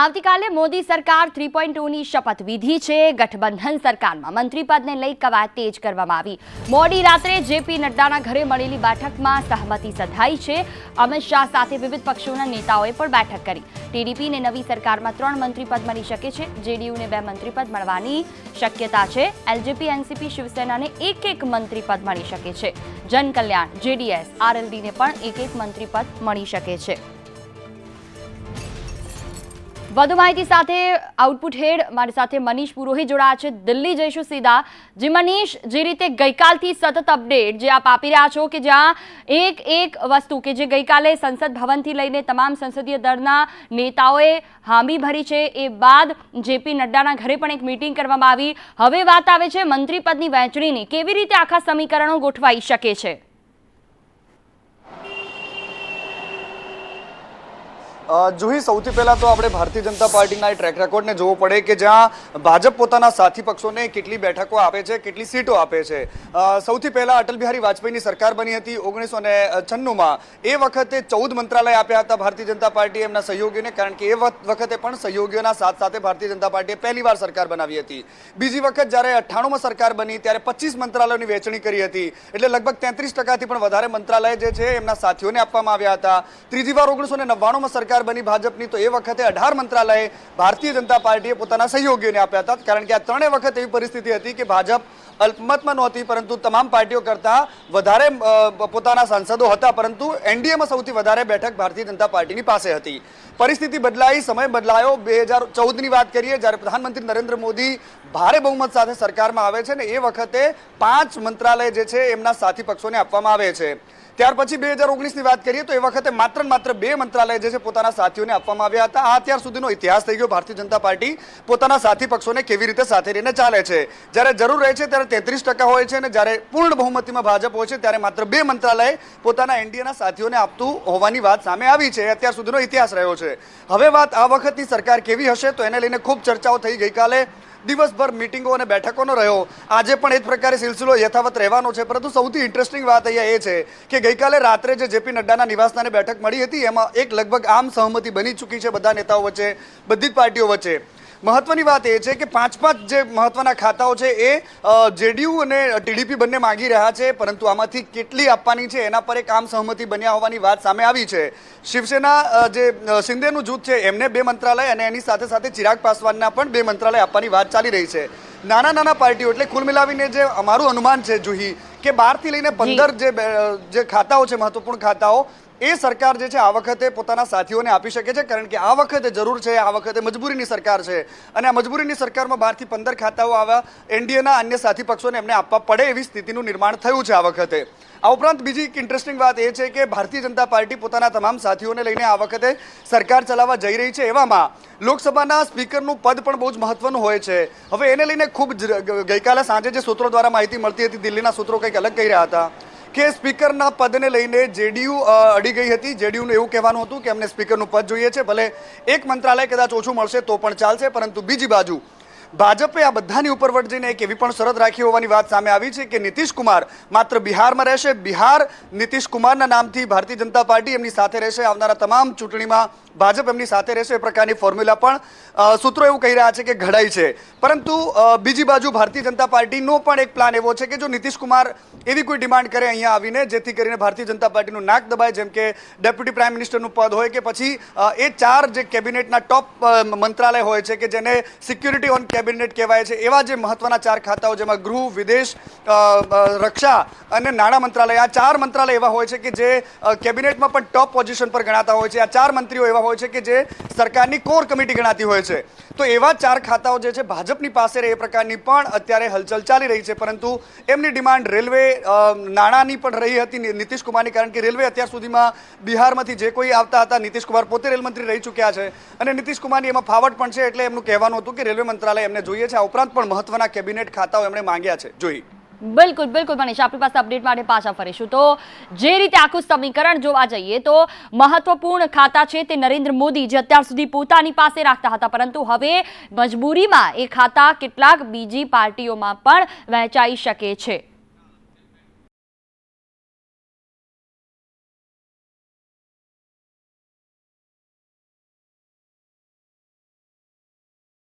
આવતીકાલે મોદી સરકાર three point ટુની શપથવિધિ છે. ગઠબંધન સરકારમાં મંત્રીપદને લઈ કવાયત તેજ કરવામાં આવી. મોડી રાત્રે જેપી નડ્ડાના ઘરે મળેલી બેઠકમાં સહમતિ સધાઈ છે. અમિત શાહ સાથે વિવિધ પક્ષોના નેતાઓએ પણ બેઠક કરી. ટીડીપીને નવી સરકારમાં ત્રણ મંત્રીપદ મળી શકે છે. જેડીયુને બે મંત્રીપદ મળવાની શક્યતા છે. એલજેપી, એનસીપી, શિવસેનાને એક એક મંત્રીપદ મળી શકે છે. જનકલ્યાણ, જેડીએસ, આરએલડીને પણ એક એક મંત્રીપદ મળી શકે છે. વધુ માહિતી સાથે આઉટપુટ હેડ મારી સાથે મનીષ પુરોહિત જોડાયા છે. દિલ્હી જઈશું સીધા. જે મનીષ, જે રીતે ગઈકાલથી સતત અપડેટ જે આપ આપી રહ્યા છો કે જ્યાં એક એક વસ્તુ કે જે ગઈકાલે સંસદ ભવનથી લઈને તમામ સંસદીય દળના નેતાઓએ હામી ભરી છે, એ બાદ જેપી નડ્ડાના ઘરે પણ એક મીટિંગ કરવામાં આવી. હવે વાત આવે છે મંત્રીપદની વહેંચણીની. કેવી રીતે આખા સમીકરણો ગોઠવાઈ શકે છે? જુહી સૌથી પહેલા તો આપણે ભારતીય જનતા પાર્ટીના ટ્રેક રેકોર્ડને જોવો પડે કે જ્યાં ભાજપ પોતાના સાથી પક્ષોને કેટલી બેઠકો આપે છે, કેટલી સીટો આપે છે. સૌથી પહેલા અટલ બિહારી વાજપેયીની સરકાર બની હતી ઓગણીસો ને છન્નુંમાં. એ વખતે ચૌદ મંત્રાલય આપ્યા હતા ભારતીય જનતા પાર્ટીએ એમના સહયોગીઓને, કારણ કે એ વખતે પણ સહયોગીઓના સાથ સાથે ભારતીય જનતા પાર્ટીએ પહેલી વાર સરકાર બનાવી હતી. બીજી વખત જ્યારે અઠ્ઠાણુંમાં સરકાર બની ત્યારે પચીસ મંત્રાલયોની વહેંચણી કરી હતી. એટલે લગભગ તેત્રીસ ટકાથી પણ વધારે મંત્રાલય જે છે, એમના સાથીઓને આપવામાં આવ્યા હતા. ત્રીજી વાર ઓગણીસો નવ્વાણુંમાં સરકાર બની ભાજપની, તો એ વખતે અઢાર મંત્રાલય ભારતીય જનતા પાર્ટીએ પોતાના સહયોગીઓને આપ્યા હતા. કારણ કે આ ત્રણેય વખત એવી પરિસ્થિતિ હતી કે ભાજપ અલ્પમતમાં નહોતી, પરંતુ તમામ પાર્ટીઓ કરતાં વધારે પોતાના સાંસદો હતા. પરંતુ એનડીએમાં સૌથી વધારે બેઠક ભારતીય જનતા પાર્ટીની પાસે હતી. પરિસ્થિતિ બદલાઈ, સમય બદલાયો. બે હજાર ચૌદની વાત કરીએ, જ્યારે પ્રધાનમંત્રી નરેન્દ્ર મોદી ભારે બહુમત સાથે સરકારમાં આવે છે ને, એ વખતે પાંચ મંત્રાલય જે છે, એમના સાથી પક્ષોને આપવામાં આવે છે. ત્યાર પછી બે હજાર ઓગણીસની વાત કરીએ તો એ વખતે માત્ર માત્ર બે મંત્રાલય જે છે પોતાના સાથીઓને આપવામાં આવ્યા હતા. આ અત્યાર સુધીનો ઇતિહાસ થઈ ગયો. ભારતીય જનતા પાર્ટી પોતાના સાથી પક્ષોને કેવી રીતે સાથે રહીને ચાલે છે? જ્યારે જરૂર રહે છે ત્યારે તેત્રીસ ટકા હોય છે અને જ્યારે પૂર્ણ બહુમતીમાં ભાજપ હોય છે ત્યારે માત્ર બે મંત્રાલય પોતાના એનડીએના સાથીઓને આપતું હોવાની વાત સામે આવી છે. અત્યાર સુધીનો ઇતિહાસ રહ્યો છે. હવે વાત આ વખતની સરકાર કેવી હશે તો એને લઈને ખૂબ ચર્ચાઓ થઈ ગઈકાલે. દિવસભર મિટિંગો અને બેઠકોનો રહ્યો. આજે પણ એ જ પ્રકારે સિલસિલો યથાવત રહેવાનો છે. પરંતુ સૌથી ઇન્ટરેસ્ટિંગ વાત અહીંયા એ છે કે ગઈકાલે રાત્રે જે જેપી નડ્ડાના નિવાસસ્થાને બેઠક મળી હતી, એમાં એક લગભગ આમ સહમતિ બની ચૂકી છે બધા નેતાઓ વચ્ચે, બધી જ પાર્ટીઓ વચ્ચે. મહત્વની વાત એ છે કે પાંચ પાંચ જે મહત્વના ખાતાઓ છે એ જેડીયુ અને ટીડીપી બંને માંગી રહ્યા છે પરંતુ આમાંથી કેટલી આપવાની છે એના પર એક આમ સહમતિ બન્યા હોવાની વાત સામે આવી છે. શિવસેના જે શિંદેનું જૂથ છે એમને બે મંત્રાલય અને એની સાથે સાથે ચિરાગ પાસવાનના પણ બે મંત્રાલય આપવાની વાત ચાલી રહી છે. નાના નાના પાર્ટીઓ એટલે કુલ મિલાવીને જે અમારું અનુમાન છે જુહી કે બારથી લઈને પંદર જે જે ખાતાઓ છે મહત્વપૂર્ણ ખાતાઓ એ સરકાર જે છે આ વખતે પોતાના સાથીઓને આપી શકે છે, કારણ કે આ વખતે જરૂર છે, આ વખતે મજબૂરીની સરકાર છે. અને આ મજબૂરીની સરકારમાં બારથી પંદર ખાતાઓ આવા એનડીએના અન્ય સાથી પક્ષોને એમને આપવા પડે એવી સ્થિતિનું નિર્માણ થયું છે આ વખતે. આ ઉપરાંત બીજી એક ઇન્ટરેસ્ટિંગ વાત એ છે કે ભારતીય જનતા પાર્ટી પોતાના તમામ સાથીઓને લઈને આ વખતે સરકાર ચલાવવા જઈ રહી છે. એવામાં લોકસભાના સ્પીકરનું પદ પણ બહુ જ મહત્વનું હોય છે. હવે એને લઈને ખૂબ ગઈકાલે સાંજે જે સૂત્રો દ્વારા માહિતી મળતી હતી, દિલ્હીના સૂત્રો કંઈક અલગ કહી રહ્યા હતા. કે સ્પીકરના પદને લઈને જેડીયુ અડી ગઈ હતી. જેડીયુનું એવું કહેવાનું હતું કે અમને સ્પીકરનું પદ જોઈએ છે. ભલે એક મંત્રાલય કદાચ ઓછું મળશે તો પણ ચાલશે, પરંતુ બીજી બાજુ ભાજપે આ બધાની ઉપર વટજીને એક એવી પણ શરત રાખી હોવાની વાત સામે આવી છે કે નીતિશ કુમાર માત્ર બિહારમાં રહેશે. બિહાર નીતિશ કુમારના નામથી ભારતીય જનતા પાર્ટી એમની સાથે રહેશે. આવનારા તમામ ચૂંટણીમાં ભાજપ એમની સાથે રહેશે. એ પ્રકારની ફોર્મ્યુલા પણ સૂત્રો એવું કહી રહ્યા છે કે ઘડાઈ છે. પરંતુ બીજી બાજુ ભારતીય જનતા પાર્ટીનો પણ એક પ્લાન એવો છે કે જો નીતિશ કુમાર એવી કોઈ ડિમાન્ડ કરે અહીંયા આવીને, જેથી કરીને ભારતીય જનતા પાર્ટીનું નાક દબાય, જેમ કે ડેપ્યુટી પ્રાઇમ મિનિસ્ટરનું પદ હોય કે પછી એ ચાર જે કેબિનેટના ટોપ મંત્રાલય હોય છે કે જેને સિક્યુરિટી ઓન કેબિનેટ કહેવાય છે. એવા જે મહત્વના ચાર ખાતાઓ જેમાં ગૃહ, વિદેશ રક્ષા અને નાણાં મંત્રાલય, આ ચાર મંત્રાલય એવા હોય છે કે જે કેબિનેટમાં પણ ટોપ પોઝિશન પર ગણાતા હોય છે. આ ચાર મંત્રીઓ એવા હોય છે કે જે સરકારની કોર કમિટી ગણાતી હોય છે. તો એવા ચાર ખાતાઓ જે છે ભાજપની પાસે રહે એ પ્રકારની પણ અત્યારે હલચલ ચાલી રહી છે. પરંતુ એમની ડિમાન્ડ રેલવે નાણાંની પણ રહી હતી નીતિશ કુમારની, કારણ કે રેલવે અત્યાર સુધીમાં બિહારમાંથી જે કોઈ આવતા હતા, નીતિશ કુમાર પોતે રેલમંત્રી રહી ચૂક્યા છે. અને નીતિશ કુમારની એમાં ફાવટ પણ છે એટલે એમનું કહેવાનું હતું કે રેલવે મંત્રાલય એમને જોઈએ છે. આ ઉપરાંત પણ મહત્વના કેબિનેટ ખાતાઓ એમણે માંગ્યા છે. જોઈ બિલકુલ બિલકુલ, મનીષ, આપણી પાસે અપડેટ માટે પાછા ફરીશું. તો જે રીતે આખું સમીકરણ જોવા જઈએ તો મહત્વપૂર્ણ ખાતા છે તે નરેન્દ્ર મોદી, જે અત્યાર સુધી પોતાની પાસે રાખતા હતા. પરંતુ હવે મજબૂરીમાં એ ખાતા કેટલાક બીજી પાર્ટીઓમાં પણ વહેંચાઈ શકે છે.